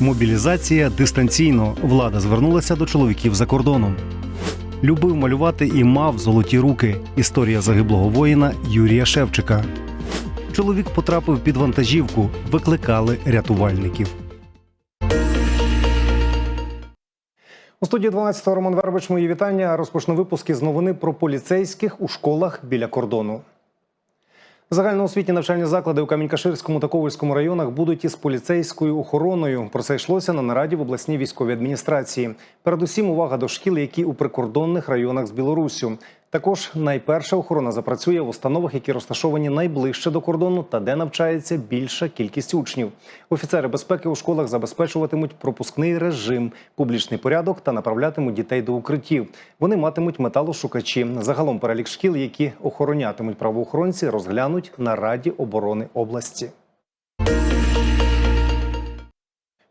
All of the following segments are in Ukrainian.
Мобілізація дистанційно. Влада звернулася до чоловіків за кордоном. Любив малювати і мав золоті руки. Історія загиблого воїна Юрія Шевчика. Чоловік потрапив під вантажівку, викликали рятувальників. У студії 12 Роман Вербич, мої вітання. Розпочну випуск із новини про поліцейських у школах біля кордону. Загальноосвітні навчальні заклади у Камінь-Каширському та Ковальському районах будуть із поліцейською охороною. Про це йшлося на нараді в обласній військовій адміністрації. Передусім, увага до шкіл, які у прикордонних районах з Білоруссю. Також найперша охорона запрацює в установах, які розташовані найближче до кордону та де навчається більша кількість учнів. Офіцери безпеки у школах забезпечуватимуть пропускний режим, публічний порядок та направлятимуть дітей до укриттів. Вони матимуть металошукачі. Загалом перелік шкіл, які охоронятимуть правоохоронці, розглянуть на Раді оборони області.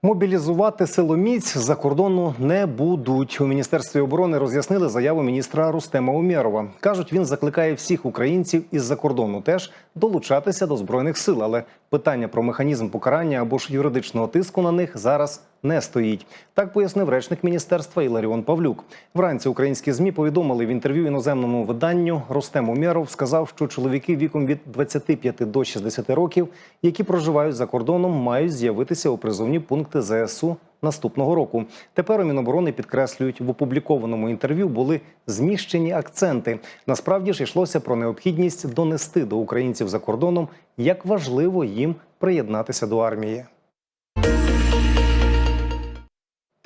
Мобілізувати силоміць за кордону не будуть. У міністерстві оборони роз'яснили заяву міністра Рустема Умєрова. кажуть, він закликає всіх українців із-за кордону теж долучатися до збройних сил. Але питання про механізм покарання або ж юридичного тиску на них зараз не стоїть. Так пояснив речник міністерства Іларіон Павлюк. Вранці українські змі повідомили в інтерв'ю іноземному виданню. Рустем Умєров сказав, що чоловіки віком від 25 до 60 років, які проживають за кордоном, мають з'явитися у призовні пункти ЗСУ наступного року. Тепер у Міноборони підкреслюють в опублікованому інтерв'ю були зміщені акценти. Насправді ж йшлося про необхідність донести до українців за кордоном, як важливо їм приєднатися до армії.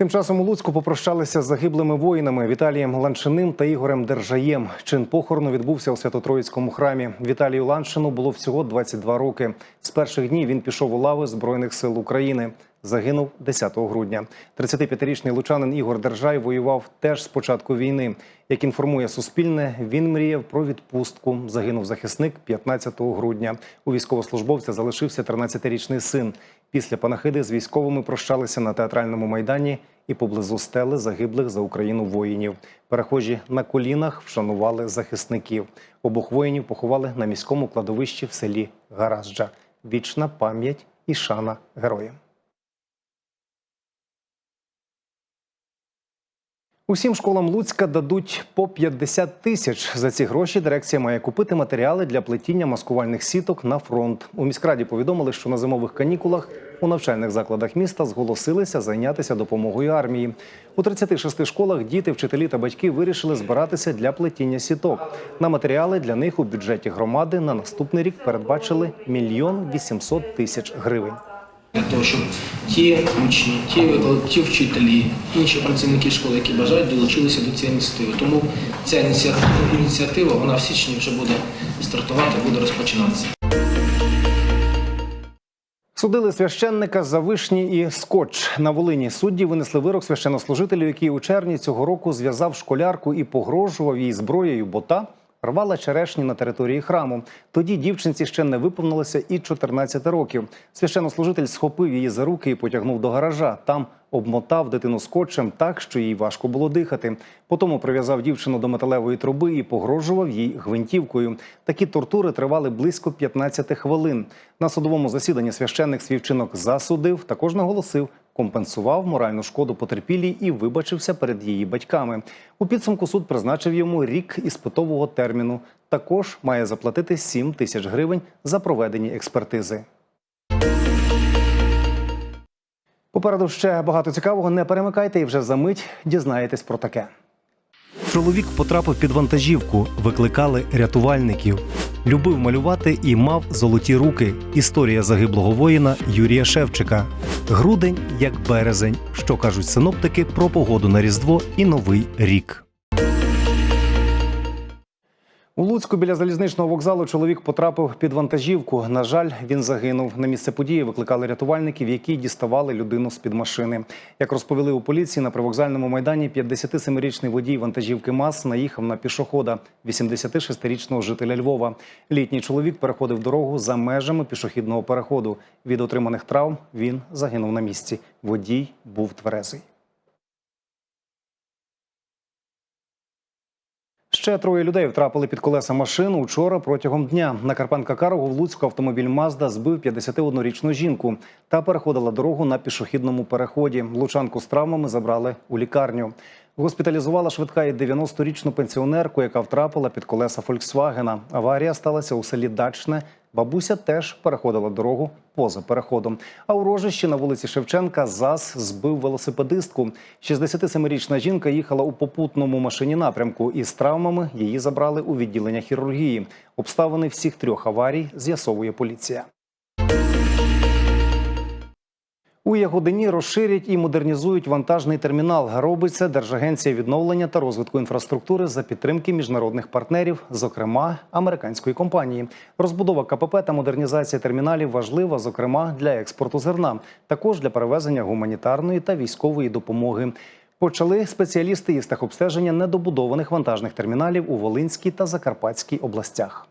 Тим часом у Луцьку попрощалися з загиблими воїнами Віталієм Ланшиним та Ігорем Держаєм. Чин похорону відбувся у Свято-Троїцькому храмі. Віталію Ланшину було всього 22 роки. З перших днів він пішов у лави Збройних сил України. Загинув 10 грудня. 35-річний лучанин Ігор Держай воював теж з початку війни. Як інформує Суспільне, він мріяв про відпустку. Загинув захисник 15 грудня. У військовослужбовця залишився 13-річний син. Після панахиди з військовими прощалися на театральному майдані і поблизу стели загиблих за Україну воїнів. Перехожі на колінах вшанували захисників. Обох воїнів поховали на міському кладовищі в селі Гаражджа. Вічна пам'ять і шана героям. Усім школам Луцька дадуть по 50 тисяч. За ці гроші дирекція має купити матеріали для плетіння маскувальних сіток на фронт. У міськраді повідомили, що на зимових канікулах у навчальних закладах міста зголосилися зайнятися допомогою армії. У 36 школах діти, вчителі та батьки вирішили збиратися для плетіння сіток. На матеріали для них у бюджеті громади на наступний рік передбачили мільйон 800 тисяч гривень. Для того, щоб ті учні, ті, ті вчителі, інші працівники школи, які бажають, долучилися до цієї ініціативи. Тому ця ініціатива, вона в січні вже буде стартувати, буде розпочинатися. Судили священника за вишні і скотч на Волині. Судді винесли вирок священнослужителю, який у червні цього року зв'язав школярку і погрожував їй зброєю, бо та рвала черешні на території храму. Тоді дівчинці ще не виповнилося і 14 років. Священнослужитель схопив її за руки і потягнув до гаража. Там обмотав дитину скотчем так, що їй важко було дихати. Потім прив'язав дівчину до металевої труби і погрожував їй гвинтівкою. Такі тортури тривали близько 15 хвилин. На судовому засіданні священник свій вчинок засудив. Також наголосив, компенсував моральну шкоду потерпілій і вибачився перед її батьками. У підсумку суд призначив йому рік іспитового терміну. Також має заплатити 7 тисяч гривень за проведені експертизи. Попереду ще багато цікавого. Не перемикайте і вже за мить дізнаєтесь про таке. Чоловік потрапив під вантажівку, викликали рятувальників. Любив малювати і мав золоті руки. Історія загиблого воїна Юрія Шевчика. Грудень як березень. Що кажуть синоптики про погоду на Різдво і Новий рік. У Луцьку біля залізничного вокзалу чоловік потрапив під вантажівку. На жаль, він загинув. На місце події викликали рятувальників, які діставали людину з під машини. Як розповіли у поліції, на привокзальному майдані 57-річний водій вантажівки МАЗ наїхав на пішохода 86-річного жителя Львова. Літній чоловік переходив дорогу за межами пішохідного переходу. Від отриманих травм він загинув на місці. Водій був тверезий. Ще троє людей втрапили під колеса машин учора протягом дня. На Карпенка Карого в Луцьку автомобіль Мазда збив 51-річну жінку та переходила дорогу на пішохідному переході. Лучанку з травмами забрали у лікарню. Госпіталізувала швидка і 90-річну пенсіонерку, яка втрапила під колеса Фольксвагена. Аварія сталася у селі Дачне. Бабуся теж переходила дорогу поза переходом. А у рожищі на вулиці Шевченка ЗАЗ збив велосипедистку. 67-річна жінка їхала у попутному машині напрямку і з травмами її забрали у відділення хірургії. Обставини всіх трьох аварій з'ясовує поліція. У Ягодині розширять і модернізують вантажний термінал. Робить це Держагенція відновлення та розвитку інфраструктури за підтримки міжнародних партнерів, зокрема американської компанії. Розбудова КПП та модернізація терміналів важлива, зокрема для експорту зерна, також для перевезення гуманітарної та військової допомоги. Почали спеціалісти із техобстеження недобудованих вантажних терміналів у Волинській та Закарпатській областях.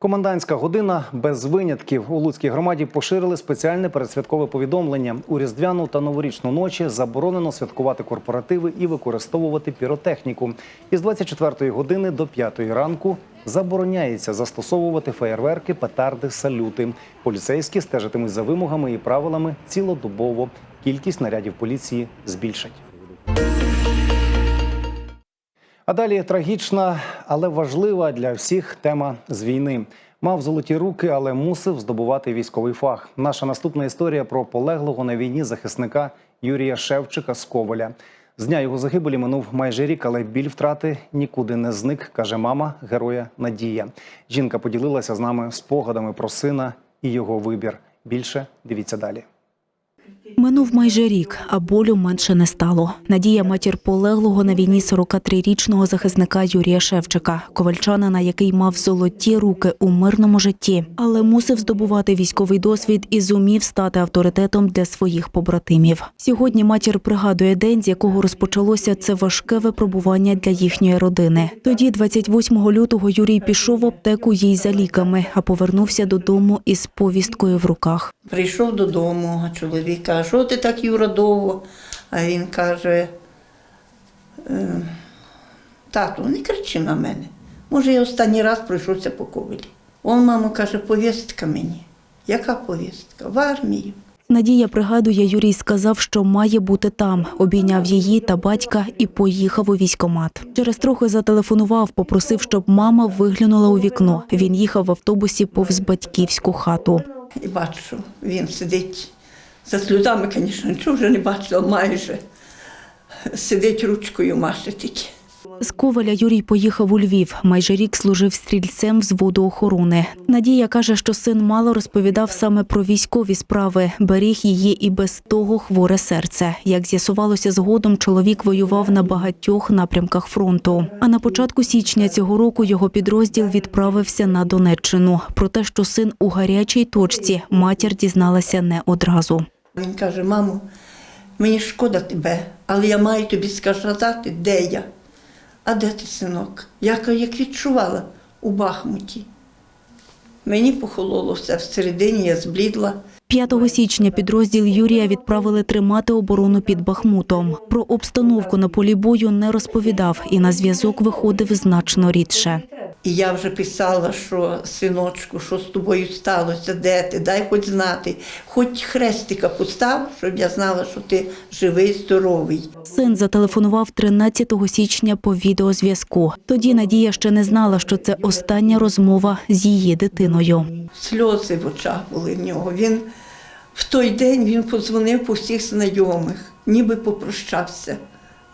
Комендантська година без винятків у Луцькій громаді поширили спеціальне передсвяткове повідомлення. У різдвяну та новорічну ночі заборонено святкувати корпоративи і використовувати піротехніку. Із 24 години до 5 ранку забороняється застосовувати феєрверки, петарди, салюти. Поліцейські стежитимуть за вимогами і правилами цілодобово. Кількість нарядів поліції збільшать. А далі трагічна, але важлива для всіх тема з війни. Мав золоті руки, але мусив здобувати військовий фах. Наша наступна історія про полеглого на війні захисника Юрія Шевчика з Коваля. З дня його загибелі минув майже рік, але біль втрати нікуди не зник, каже мама героя Надія. Жінка поділилася з нами спогадами про сина і його вибір. Більше дивіться далі. Минув майже рік, а болю менше не стало. Надія матір полеглого на війні 43-річного захисника Юрія Шевчика, ковальчанина, який мав золоті руки у мирному житті, але мусив здобувати військовий досвід і зумів стати авторитетом для своїх побратимів. Сьогодні матір пригадує день, з якого розпочалося це важке випробування для їхньої родини. Тоді, 28 лютого, Юрій пішов в аптеку їй за ліками, а повернувся додому із повісткою в руках. Прийшов додому, а що ти так Юра довго? А він каже, «Е, тату, не кричи на мене. Може, я останній раз пройшовся по ковелі. Он, мамо, каже, повістка мені. Яка повістка? В армію. Надія пригадує, Юрій сказав, що має бути там. Обійняв її та батька і поїхав у військомат. Через трохи зателефонував, попросив, щоб мама виглянула у вікно. Він їхав в автобусі повз батьківську хату. І бачу, він сидить за сльозами, звісно, нічого вже не бачила майже. Сидить ручкою маше тільки. З Коваля Юрій поїхав у Львів. Майже рік служив стрільцем взводу охорони. Надія каже, що син мало розповідав саме про військові справи, беріг її і без того хворе серце. Як з'ясувалося згодом, чоловік воював на багатьох напрямках фронту. А на початку січня цього року його підрозділ відправився на Донеччину. Про те, що син у гарячій точці, матір дізналася не одразу. Він каже, мамо, мені шкода тебе, але я маю тобі сказати, де я. А де ти, синок? Я як відчувала у Бахмуті. Мені похололо все всередині, я зблідла. 5 січня підрозділ Юрія відправили тримати оборону під Бахмутом. Про обстановку на полі бою не розповідав і на зв'язок виходив значно рідше. І я вже писала, що синочку, що з тобою сталося, де ти, дай хоч знати, хоч хрестика постав, щоб я знала, що ти живий, здоровий. Син зателефонував 13 січня по відеозв'язку. Тоді Надія ще не знала, що це остання розмова з її дитиною. Сльози в очах були в нього. Він в той день він подзвонив по всіх знайомих, ніби попрощався.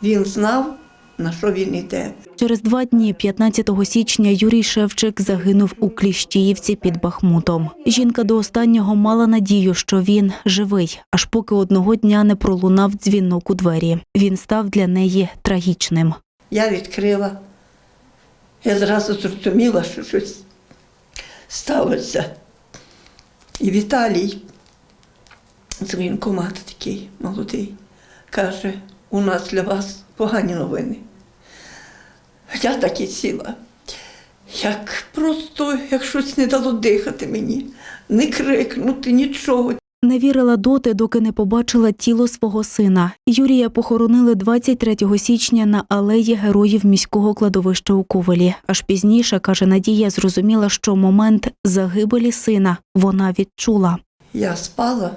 Він знав, на що він йде. Через два дні, 15 січня, Юрій Шевчик загинув у Кліщіївці під Бахмутом. Жінка до останнього мала надію, що він живий, аж поки одного дня не пролунав дзвінок у двері. Він став для неї трагічним. Я відкрила. Я зразу зрозуміла, що щось сталося. І Віталій, з воєнкомату такий молодий, каже, у нас для вас погані новини. Я так і сіла. Як просто, як щось не дало дихати мені, не крикнути, нічого. Не вірила доти, доки не побачила тіло свого сина. Юрія похоронили 23 січня на алеї героїв міського кладовища у Ковелі. Аж пізніше, каже Надія, зрозуміла, що момент загибелі сина вона відчула. Я спала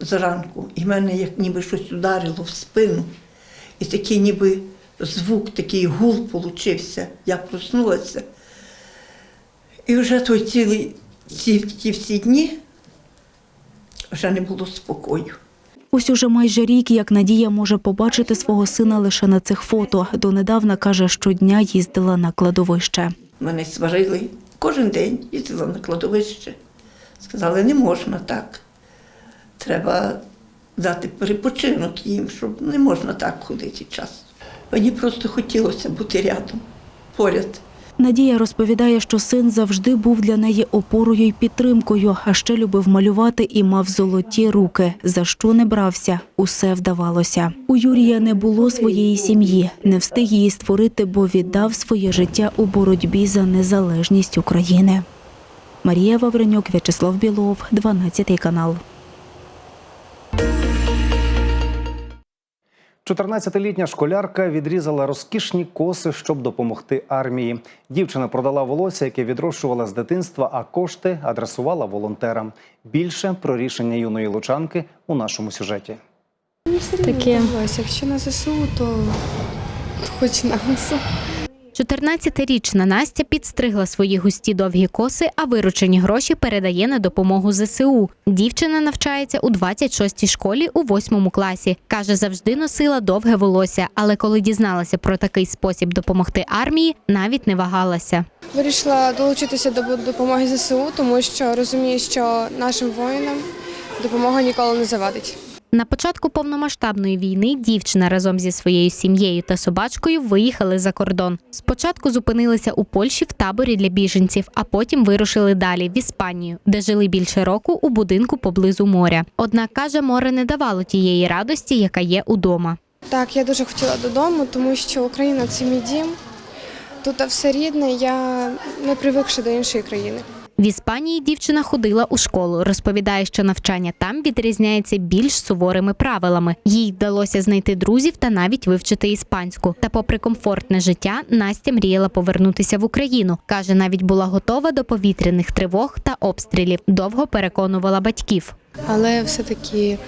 зранку, і мене як ніби щось ударило в спину. І такий ніби звук, такий гул получився. Я проснулася. І вже той цілий, ці, ті всі дні вже не було спокою. Ось уже майже рік, як Надія може побачити свого сина лише на цих фото. Донедавна каже, щодня їздила на кладовище. Мене сварили кожен день, їздила на кладовище. Сказали, не можна так. Треба дати перепочинок їм, щоб не можна так ходити час. Мені просто хотілося бути рядом, поряд. Надія розповідає, що син завжди був для неї опорою й підтримкою, а ще любив малювати і мав золоті руки. За що не брався, усе вдавалося. У Юрія не було своєї сім'ї, не встиг її створити, бо віддав своє життя у боротьбі за незалежність України. Марія Вавренюк, В'ячеслав Білов, 12 канал. 14-літня школярка відрізала розкішні коси, щоб допомогти армії. Дівчина продала волосся, яке відрощувала з дитинства, а кошти адресувала волонтерам. Більше про рішення юної лучанки у нашому сюжеті. Таке. Якщо на ЗСУ, то хоч на ЗСУ. 14-річна Настя підстригла свої густі довгі коси, а виручені гроші передає на допомогу ЗСУ. Дівчина навчається у 26-й школі у 8 класі. Каже, завжди носила довге волосся, але коли дізналася про такий спосіб допомогти армії, навіть не вагалася. Вирішила долучитися до допомоги ЗСУ, тому що розумію, що нашим воїнам допомога ніколи не завадить. На початку повномасштабної війни дівчина разом зі своєю сім'єю та собачкою виїхали за кордон. Спочатку зупинилися у Польщі в таборі для біженців, а потім вирушили далі в Іспанію, де жили більше року у будинку поблизу моря. Однак каже, море не давало тієї радості, яка є удома. Так, я дуже хотіла додому, тому що Україна це мій дім. Тут все рідне, я не привикша до іншої країни. В Іспанії дівчина ходила у школу. Розповідає, що навчання там відрізняється більш суворими правилами. Їй вдалося знайти друзів та навіть вивчити іспанську. Та, попри комфортне життя, Настя мріяла повернутися в Україну. каже, навіть була готова до повітряних тривог та обстрілів. Довго переконувала батьків. Але все-таки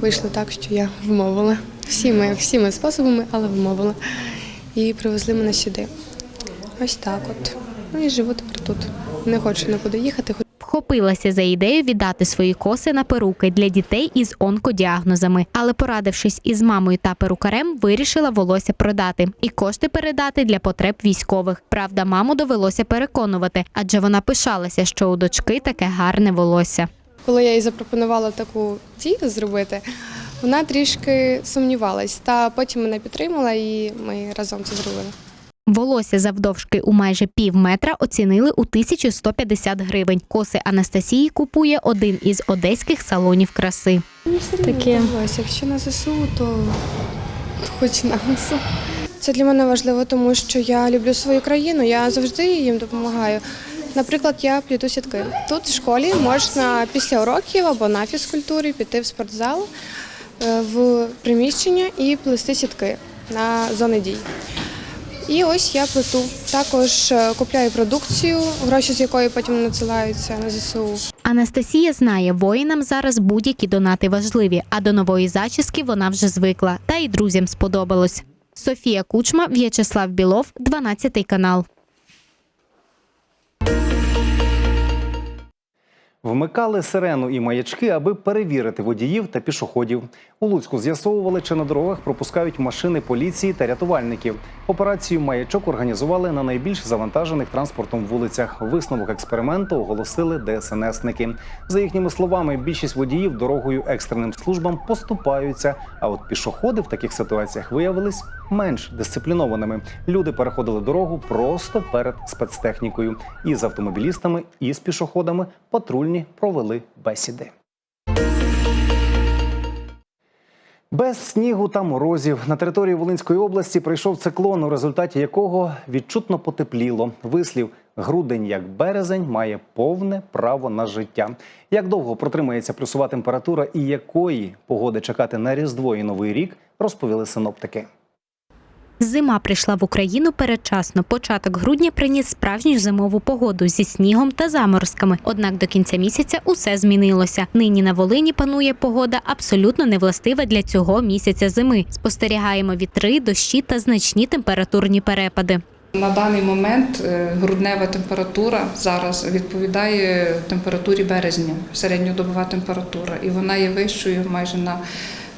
вийшло так, що я вмовила. Всіми, всіми способами, але вмовила. І привезли мене сюди. Ось так от. Ну і живу тепер тут. Не хочу нікуди їхати. Вхопилася за ідею віддати свої коси на перуки для дітей із онкодіагнозами. Але, порадившись із мамою та перукарем, вирішила волосся продати і кошти передати для потреб військових. Правда, маму довелося переконувати, адже вона пишалася, що у дочки таке гарне волосся. Коли я їй запропонувала таку дію зробити, вона трішки сумнівалась, та потім мене підтримала і ми разом це зробили. Волосся завдовжки у майже пів метра оцінили у 1150 гривень. Коси Анастасії купує один із одеських салонів краси. Таке. Ось, якщо на ЗСУ, то хоч на ЗСУ. Це для мене важливо, тому що я люблю свою країну, я завжди їм допомагаю. Наприклад, я пліту сітки. Тут в школі можна після уроків або на фізкультурі піти в спортзал е, в приміщення і плести сітки на зони дій. І ось я плету. Також е, купляю продукцію, гроші з якої потім надсилаються на ЗСУ. Анастасія знає, воїнам зараз будь-які донати важливі, а до нової зачіски вона вже звикла. Та й друзям сподобалось. Софія Кучма, В'ячеслав Білов, 12 канал. Вмикали сирену і маячки, аби перевірити водіїв та пішоходів. У Луцьку з'ясовували, чи на дорогах пропускають машини поліції та рятувальників. Операцію маячок організували на найбільш завантажених транспортом вулицях. Висновок експерименту оголосили ДСНСники. За їхніми словами, більшість водіїв дорогою екстреним службам поступаються. А от пішоходи в таких ситуаціях виявились менш дисциплінованими. Люди переходили дорогу просто перед спецтехнікою. І з автомобілістами, і з пішоходами патрульні провели бесіди. Без снігу та морозів на території Волинської області прийшов циклон, у результаті якого відчутно потепліло. Вислів грудень як березень має повне право на життя. Як довго протримається плюсова температура і якої погоди чекати на Різдво і Новий рік, розповіли синоптики. Зима прийшла в Україну передчасно. Початок грудня приніс справжню зимову погоду зі снігом та заморозками. Однак до кінця місяця усе змінилося. Нині на Волині панує погода абсолютно невластива для цього місяця зими. Спостерігаємо вітри, дощі та значні температурні перепади. На даний момент е, груднева температура зараз відповідає температурі березня, середньодобова температура, і вона є вищою майже на,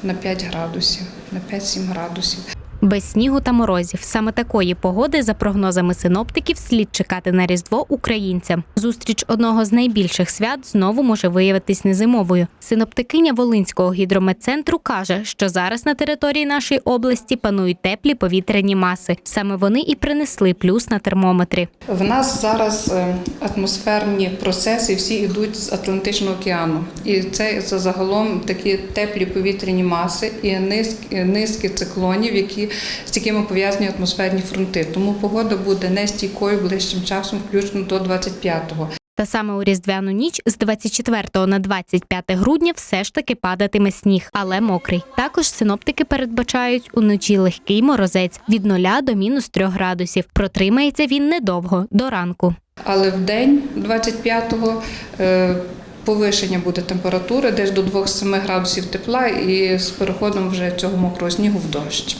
на 5 градусів, на 5-7 градусів. Без снігу та морозів. Саме такої погоди, за прогнозами синоптиків, слід чекати на Різдво українцям. Зустріч одного з найбільших свят знову може виявитись незимовою. Синоптикиня Волинського гідрометцентру каже, що зараз на території нашої області панують теплі повітряні маси. Саме вони і принесли плюс на термометрі. В нас зараз е, атмосферні процеси всі йдуть з Атлантичного океану, і це за загалом такі теплі повітряні маси і низки, низки циклонів, які з якими пов'язані атмосферні фронти. Тому погода буде нестійкою ближчим часом, включно до 25-го. Та саме у різдвяну ніч з 24 на 25 грудня все ж таки падатиме сніг, але мокрий. Також синоптики передбачають уночі легкий морозець від 0 до мінус 3 градусів. Протримається він недовго до ранку. Але в день 25-го е, повишення буде температури десь до 2-7 градусів тепла і з переходом вже цього мокрого снігу в дощ.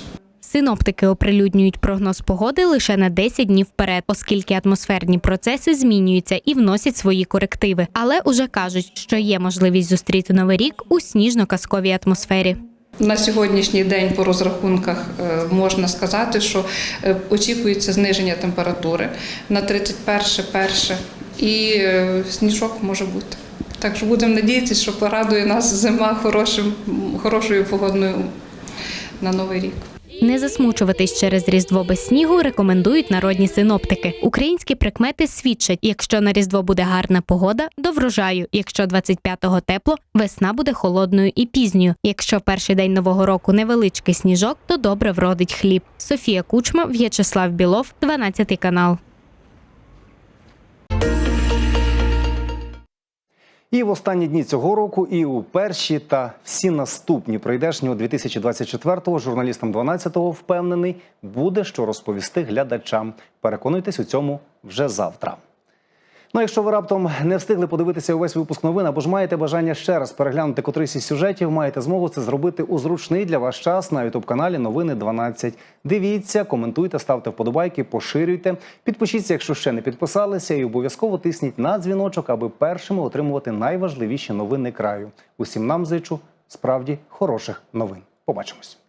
Синоптики оприлюднюють прогноз погоди лише на 10 днів вперед, оскільки атмосферні процеси змінюються і вносять свої корективи. Але уже кажуть, що є можливість зустріти новий рік у сніжно-казковій атмосфері. На сьогоднішній день по розрахунках е, можна сказати, що е, очікується зниження температури на 31 перше і е, сніжок може бути. Так що будемо надіятися, що порадує нас зима хорошим, хорошою погодною на новий рік. Не засмучуватись через різдво без снігу рекомендують народні синоптики. Українські прикмети свідчать: якщо на різдво буде гарна погода, до врожаю. Якщо 25-го тепло, весна буде холодною і пізньою. Якщо перший день нового року невеличкий сніжок, то добре вродить хліб. Софія Кучма, В'ячеслав Білов, 12 канал. І в останні дні цього року, і у перші та всі наступні прийдешнього 2024-го журналістам 12-го впевнений буде що розповісти глядачам. Переконуйтесь у цьому вже завтра. Ну, якщо ви раптом не встигли подивитися увесь випуск новин, або ж маєте бажання ще раз переглянути котрийсь із сюжетів, маєте змогу це зробити у зручний для вас час на ютуб каналі Новини 12. Дивіться, коментуйте, ставте вподобайки, поширюйте, підпишіться, якщо ще не підписалися, і обов'язково тисніть на дзвіночок, аби першими отримувати найважливіші новини краю. Усім нам зичу справді хороших новин. Побачимось.